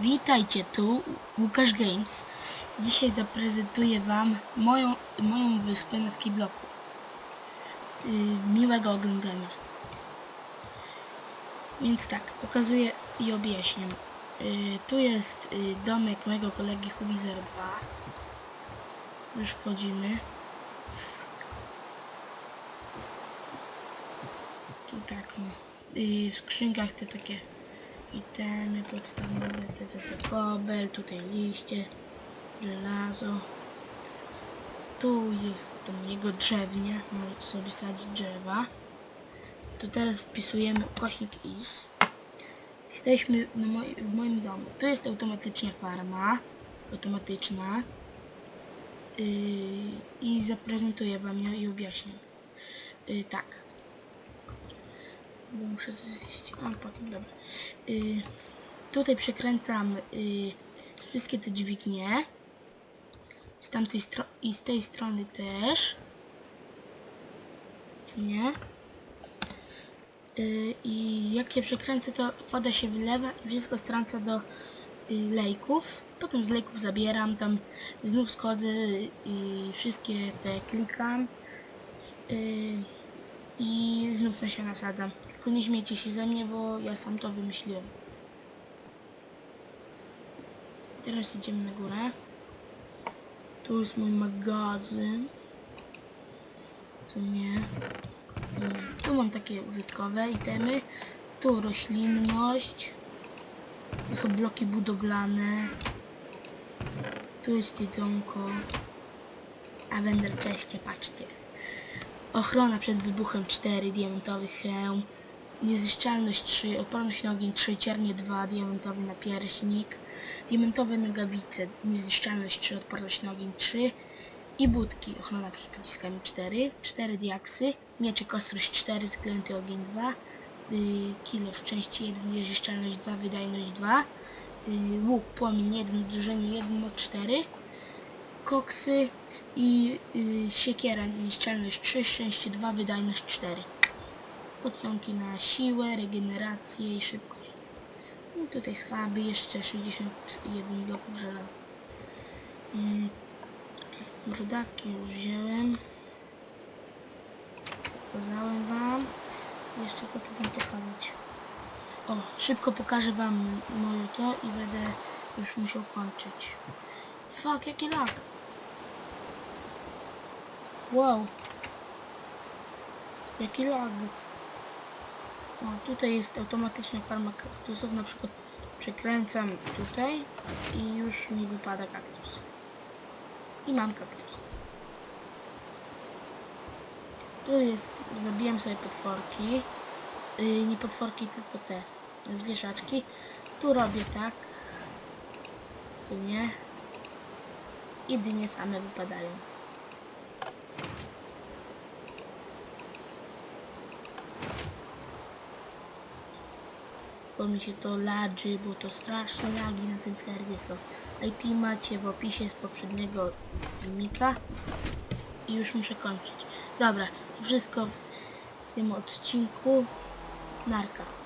Witajcie, tu Łukasz Games. Dzisiaj zaprezentuję Wam moją, moją wyspę na skibloku. Yy, miłego oglądania. Więc tak, pokazuję i objaśniam. Yy, tu jest yy, domek mojego kolegi Hubi02. Już wchodzimy. Tu tak. Yy, w skrzynkach te takie itemy podstawowe, te kobel, tutaj liście, żelazo. Tu jest tam jego drzewnie, możecie sobie sadzić drzewa. To teraz wpisujemy ukośnik is. Jesteśmy moj, w moim domu. To jest automatycznie farma, automatyczna. Yy, I zaprezentuję Wam ją i objaśnię. Yy, tak. Bo muszę zjeść. A, potem, dobra. Y, tutaj przekręcam y, wszystkie te dźwignie. Z tamtej stro i z tej strony też. Nie. Y, I jak je przekręcę, to woda się wylewa i wszystko strąca do y, lejków. Potem z lejków zabieram, tam znów schodzę i wszystkie te klikam. Y, i znów nasiona sadzam. Tylko nie śmiejcie się ze mnie, bo ja sam to wymyśliłem. Teraz idziemy na górę. Tu jest mój magazyn. Co nie? Mm, Tu mam takie użytkowe itemy. Tu roślinność. Tu są bloki budowlane. Tu jest jedzonko. A wender czeście, patrzcie. Ochrona przed wybuchem 4, diamentowy hełm, niezniszczalność 3, odporność na ogień 3, ciernie 2, diamentowy napierśnik, diamentowe nogawice, niezniszczalność 3, odporność na ogień 3 i budki, ochrona przed pociskami 4, 4 diaksy, mieczy kostrość 4, zaklęty ogień 2, yy, kilo w części 1, niezniszczalność 2, wydajność 2, yy, łuk, płomień 1, drżenie 1, 4, koksy i y, siekiera, zniszczalność 3, szczęście 2, wydajność 4. Podjąki na siłę, regenerację i szybkość. No tutaj schaby, jeszcze 61 bloków żelaza. Mm, brodawki już wziąłem. Pokazałem wam. Jeszcze co tu wam pokazać? O, szybko pokażę wam moje to i będę już musiał kończyć. Fuck, jaki lag! Wow. Jaki lag. O, tutaj jest automatycznie farma kaktusów. Na przykład przekręcam tutaj i już mi wypada kaktus. I mam kaktus. Tu jest, zabijam sobie potworki. Yy, nie potworki, tylko te zwierzaczki. Tu robię tak. Co nie? I dynie same wypadają. Bo mi się to ladży, bo to straszne lagi na tym serwie są. IP macie w opisie z poprzedniego filmika i już muszę kończyć. Dobra, wszystko w tym odcinku. Narka.